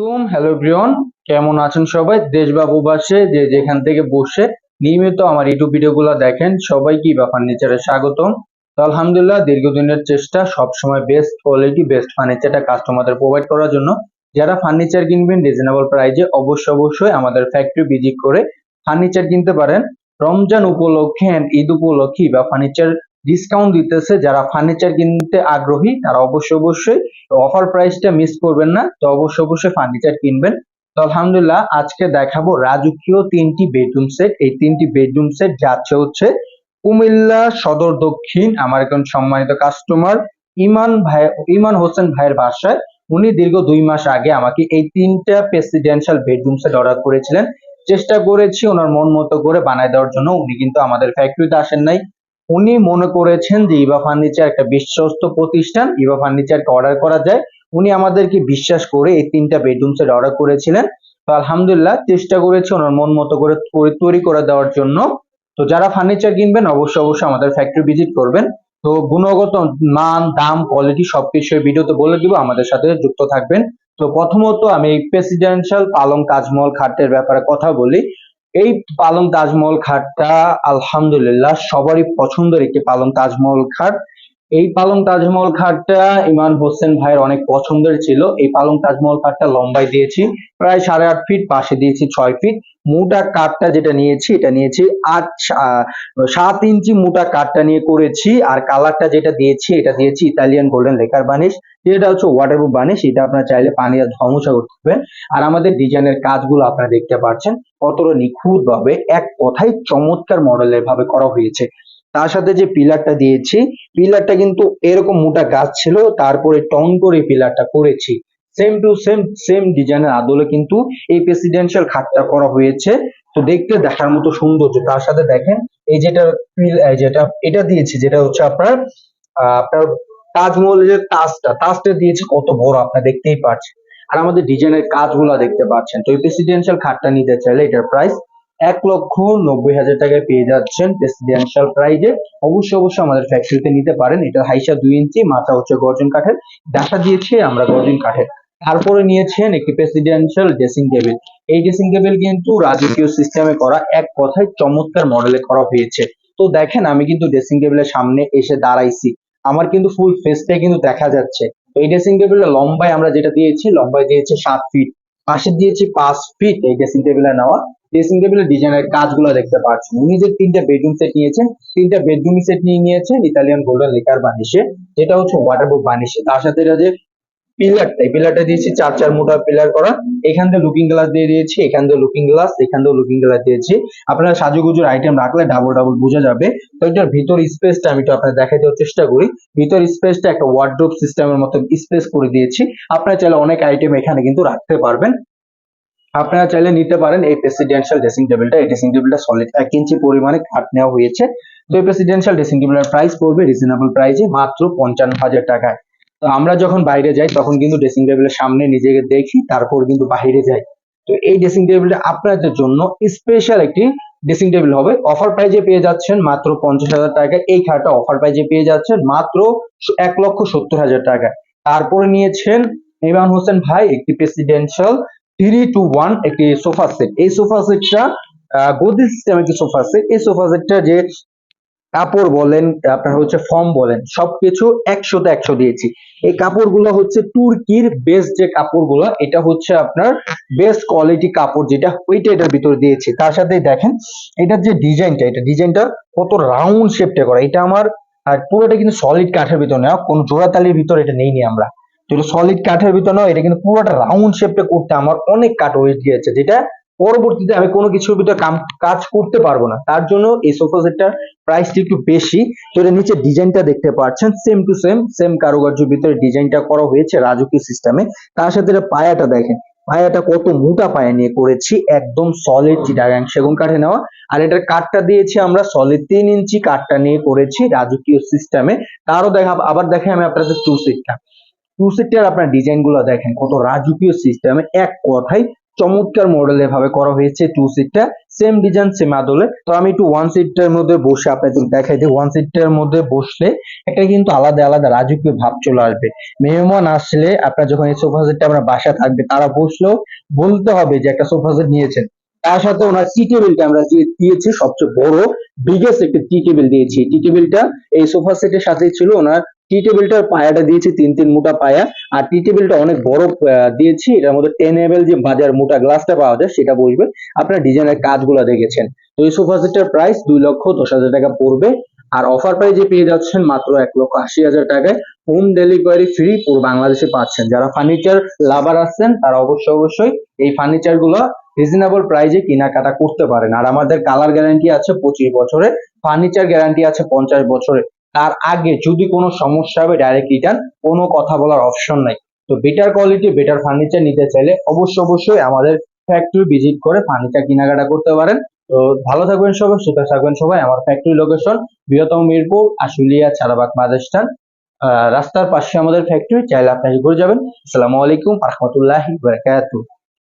আলাইকুম hello Brian কেমন আছেন সবাই? দেশ বা প্রবাসে যে যেখান থেকে বসে, নিয়মিত আমার ইউটিউব ভিডিওগুলো দেখেন, সবাইকে বা ফার্নিচারে স্বাগতম। তো আলহামদুলিল্লাহ, দীর্ঘদিনের চেষ্টা, সবসময় বেস্ট কোয়ালিটি বেস্ট ফার্নিচারটা কাস্টমারদের প্রোভাইড করার জন্য। যারা ফার্নিচার কিনবেন রিজনেবল প্রাইজে অবশ্যই অবশ্যই আমাদের ফ্যাক্টরি ভিজিট করে ফার্নিচার কিনতে পারেন। রমজান উপলক্ষে ঈদ উপলক্ষে বা ফার্নিচার ডিসকাউন্ট দিতেছে, যারা ফার্নিচার কিনতে আগ্রহী, তারা অবশ্যই অবশ্যই অফার প্রাইসটা মিস করবেন না, তো অবশ্যই অবশ্যই ফার্নিচার কিনবেন। তো আলহামদুলিল্লাহ, আজকে দেখাবো রাজকীয় তিনটি বেডরুম সেট এই তিনটি বেডরুম সেট যাচ্ছে হচ্ছে কুমিল্লা সদর দক্ষিণ, আমার একজন সম্মানিত কাস্টমার ইমান ভাই, ইমান হোসেন ভাইয়ের বাসায়। উনি দীর্ঘ দুই মাস আগে আমাকে এই তিনটা প্রেসিডেন্সিয়াল বেডরুম সেট অর্ডার করেছিলেন। চেষ্টা করেছি ওনার মন মতো করে বানায় দেওয়ার জন্য, উনি কিন্তু আমাদের ফ্যাক্টরিতে আসেন নাই। উনি মনে করেছেন যে ইভা ফার্নিচার একটা বিশ্বস্ত প্রতিষ্ঠান ইভা ফার্নিচারকে অর্ডার করা যায়। উনি আমাদেরকে বিশ্বাস করে এই তিনটা বেডরুম সেট অর্ডার করেছিলেন। তো আলহামদুলিল্লাহ চেষ্টা করেছি ওনার মন মতো করে তৈরি- করে দেওয়ার জন্য। তো যারা ফার্নিচার কিনবেন, অবশ্যই অবশ্যই আমাদের ফ্যাক্টরি ভিজিট করবেন। তো গুণগত মান, দাম কোয়ালিটি সবকিছু ভিডিওতে বলে দিব, আমাদের সাথে যুক্ত থাকবেন। তো প্রথমত আমি প্রেসিডেন্সিয়াল পালং তাজমহল খাটের ব্যাপারে কথা বলি। এই পালং তাজমহল খাটটা আলহামদুলিল্লাহ সবারই পছন্দের একটি পালং তাজমহল খাট এই পালং তাজমহল খাটটা ইমান হোসেন ভাইয়ের অনেক পছন্দের ছিল। এই পালং তাজমহল খাটটা লম্বাই দিয়েছি, প্রায় সাড়ে আট ফিট পাশে দিয়েছি ছয় ফিট মোটা কাঠটা যেটা নিয়েছি, এটা নিয়েছি আট সাত ইঞ্চি মোটা কাঠটা নিয়ে করেছি। আর কালারটা যেটা দিয়েছি, এটা দিয়েছি ইতালিয়ান গোল্ডেন লেকার বানিশ। যেটা হচ্ছে ওয়াটারপ্রুফ বানিশ, এটা আপনার চাইলে পানি আর ধমসা করতে পারবেন। আর আমাদের ডিজাইনের কাজগুলো আপনারা দেখতে পাচ্ছেন। কতটা নিখুঁত ভাবে এক কথায় চমৎকার মডেলের ভাবে করা হয়েছে। তার সাথে যে পিলারটা দিয়েছি, পিলারটা কিন্তু এরকম মোটা গাছ ছিল, তারপরে টন করে পিলারটা করেছি। সেম টু সেম সেম ডিজাইনের আদলে কিন্তু এই প্রেসিডেন্সিয়াল খাটটা করা হয়েছে। তো দেখতে, দেখার মতো সৌন্দর্য। তার সাথে দেখেন, এই যেটা যেটা, এটা দিয়েছি, যেটা হচ্ছে আপনার আপনার তাজমহলের যে তাজটা। তাজটা দিয়েছে, কত বড়, আপনারা দেখতেই পাচ্ছেন আর আমাদের ডিজাইনের কাজগুলো দেখতে পাচ্ছেন। তো এই প্রেসিডেন্সিয়াল খাটটা নিতে চাইলে এটার প্রাইস এক লক্ষ নব্বই হাজার টাকায় পেয়ে যাচ্ছেন প্রেসিডেন্সিয়াল প্রাইজে অবশ্যই অবশ্যই আমাদের ফ্যাক্টরিতে নিতে পারেন। এটা হাইসা দুই ইঞ্চি, মাথা হচ্ছে গর্জন কাঠের। দেখা দিয়েছে আমরা গর্জন কাঠের। তারপরে নিয়েছেন একটি প্রেসিডেন্সিয়াল ড্রেসিং টেবিল এই ড্রেসিং টেবিল কিন্তু রাজকীয় সিস্টেমে করা, এক কথায় চমৎকার মডেলে করা হয়েছে। তো দেখেন, আমি কিন্তু ড্রেসিং টেবিলের সামনে এসে দাঁড়াইছি। আমার কিন্তু ফুল ফেসটাই কিন্তু দেখা যাচ্ছে। এই ড্রেসিং টেবিলের লম্বায় আমরা যেটা দিয়েছি, লম্বায় দিয়েছি সাত ফিট পাশে দিয়েছি পাঁচ ফিট এই ড্রেসিং টেবিলে নেওয়া। ড্রেসিং টেবিলের ডিজাইনের কাজগুলো দেখতে পাচ্ছেন। উনি যে তিনটা বেডরুম সেট নিয়েছেন, তিনটা বেডরুম সেট নিয়ে নিয়েছেন ইতালিয়ান গোল্ডেন লেকার বানিশে। যেটা হচ্ছে ওয়াটারপ্রুফ বানিশে। তার সাথে যে পিলারটা এই পিলারটা দিয়েছি চার চার মোটা পিলার করা। এখান থেকে লুকিং গ্লাস দিয়ে দিয়েছি, এখান থেকে লুকিং গ্লাস এখান থেকে লুকিং গ্লাস দিয়েছি। আপনারা সাজুগুজুর আইটেম রাখলে ডাবল ডাবল বোঝা যাবে। তো এটার ভিতর স্পেসটা আমি একটু আপনাদের দেখাই দেওয়ার চেষ্টা করি। ভিতর স্পেসটা একটা ওয়ার্ড্রোব সিস্টেমের মতো স্পেস করে দিয়েছি। আপনারা চাইলে অনেক আইটেম এখানে কিন্তু রাখতে পারবেন। আপনারা চাইলে নিতে পারেন এই প্রেসিডেন্সিয়াল ড্রেসিং টেবিলটা এই ড্রেসিং টেবিলটা সলিড এক ইঞ্চি পরিমাণে কাঠ নেওয়া হয়েছে। তো এই প্রেসিডেন্সিয়াল ড্রেসিং টেবিলের প্রাইস পড়বে রিজনেবল প্রাইসে মাত্র পঞ্চান্ন হাজার টাকায়। তো আমরা যখন বাইরে যাই, তখন কিন্তু ড্রেসিং টেবিলের সামনে নিজেকে দেখি, তারপর কিন্তু বাইরে যাই। তো এই ড্রেসিং টেবিলটা আপনাদের জন্য স্পেশাল একটি ড্রেসিং টেবিল হবে। অফার প্রাইজে পেয়ে যাচ্ছেন মাত্র পঞ্চাশ হাজার টাকায় এই খাটটা অফার প্রাইজে পেয়ে যাচ্ছেন মাত্র এক লক্ষ সত্তর হাজার টাকায় তারপরে নিয়েছেন ইমরান হোসেন ভাই একটি প্রেসিডেন্সিয়াল থ্রি টু ওয়ান একটি সোফা সেট এই সোফা সেটটা গদি সিস্টেম একটি সোফা সেট এই সোফা সেটটা যে কাপড় বলেন, আপনার হচ্ছে ফর্ম বলেন, সবকিছু একশোতে একশো দিয়েছি। এই কাপড়গুলো হচ্ছে তুর্কির বেস্ট যে কাপড়গুলো, এটা হচ্ছে আপনার বেস্ট কোয়ালিটি কাপড় যেটা ওইটা এটার ভিতরে দিয়েছি। তার সাথে দেখেন এটার যে ডিজাইনটা, এটা ডিজাইনটা কত রাউন্ড শেপটা করা। এটা আমার, আর পুরোটা কিন্তু সলিড কাঠের ভিতর নেওয়া, কোনো জোড়াতালির ভিতর এটা নেইনি আমরা। এটা সলিড কাঠের ভিতর নয়, এটা কিন্তু পুরোটা রাউন্ড শেপটা করতে আমার অনেক কাঠ ওয়েট গিয়েছে, যেটা পরবর্তীতে আমি কোনো কিছুর ভিতরে কাজ করতে পারব না। তার জন্য এই সোফা সেটটার প্রাইসটা একটু বেশি। তো এর নিচে ডিজাইনটা দেখতে পাচ্ছেন সেম টু সেম সেম কারুকার্যের ভিতরে ডিজাইনটা করা হয়েছে রাজকীয় সিস্টেমে তার সাথে এটা পায়াটা দেখেন, পায়াটা কত মোটা পায়া নিয়ে করেছি, একদম সলিড চিটাগাং সেগুন কাঠে নেওয়া। আর এটার কাঠটা দিয়েছি আমরা সলিড তিন ইঞ্চি কাঠটা নিয়ে করেছি রাজকীয় সিস্টেমে তারও দেখা, আবার দেখেন আমি আপনাদের টু। সিটটা টু সিটের আপনার ডিজাইনগুলো দেখেন, কত রাজকীয় সিস্টেমে এক কথায় চমৎকার মডেলে ভাবে করা হয়েছে টু সিটটা সেম ডিজাইন সেম আদলে। তো আমি একটু ওয়ান সিটটার মধ্যে বসে আপনাদের দেখাই দিই। ওয়ান সিটটার মধ্যে বসলে একটা কিন্তু আলাদা আলাদা রাজকীয় ভাব চলে আসবে। মেহমান আসলে আপনার যখন এই সোফা সেটটা আপনার বাসা থাকবে, তারা বসলেও বলতে হবে যে একটা সোফা সেট নিয়েছেন। তার সাথে ওনার টি টেবিলটা আমরা দিয়ে দিয়েছি, সবচেয়ে বড় বিগেস্ট একটা টি টেবিল দিয়েছি। টি টেবিলটা এই সোফা সেটের সাথেই ছিল ওনার টি টেবিলটার পায়াটা দিয়েছি, তিন তিন মোটা পায়া। আর টি টেবিলটা অনেক বড় দিয়েছি। এটার মধ্যে টেন যে বাজার মোটা গ্লাসটা পাওয়া যায়, সেটা বসবে। আপনার ডিজাইনের কাজগুলো দেখেছেন। তো এই সোফা সেটের প্রাইস দুই লক্ষ দশ হাজার টাকা পড়বে। আর অফার প্রাইজে পেয়ে যাচ্ছেন মাত্র এক লক্ষ আশি হাজার টাকায় হোম ডেলিভারি ফ্রি পুরো বাংলাদেশে পাচ্ছেন। যারা ফার্নিচার লাভার আছেন তারা অবশ্যই অবশ্যই এই ফার্নিচারগুলো রিজনেবল প্রাইজে কেনাকাটা করতে পারেন। আর আমাদের কালার গ্যারান্টি আছে পঁচিশ বছরে। ফার্নিচার গ্যারান্টি আছে পঞ্চাশ বছরে। তার আগে যদি কোনো সমস্যা হবে ডাইরেক্ট রিটার্ন কোনো কথা বলার অপশন নাই। তো বেটার কোয়ালিটি বেটার ফার্নিচার নিতে চাইলে অবশ্যই অবশ্যই আমাদের ফ্যাক্টরি ভিজিট করে ফার্নিচার কেনাকাটা করতে পারেন। তো ভালো থাকবেন সবাই, সুস্থ থাকবেন সবাই। আমার ফ্যাক্টরি লোকেশন বৃহত্তম মিরপুর, আশুলিয়া চারাবাগ মাদেস্টান রাস্তার পাশে আমাদের ফ্যাক্টরি চাইলে আপনারা ঘুরে যাবেন। আসসালামু আলাইকুম রহমতুল্লাহি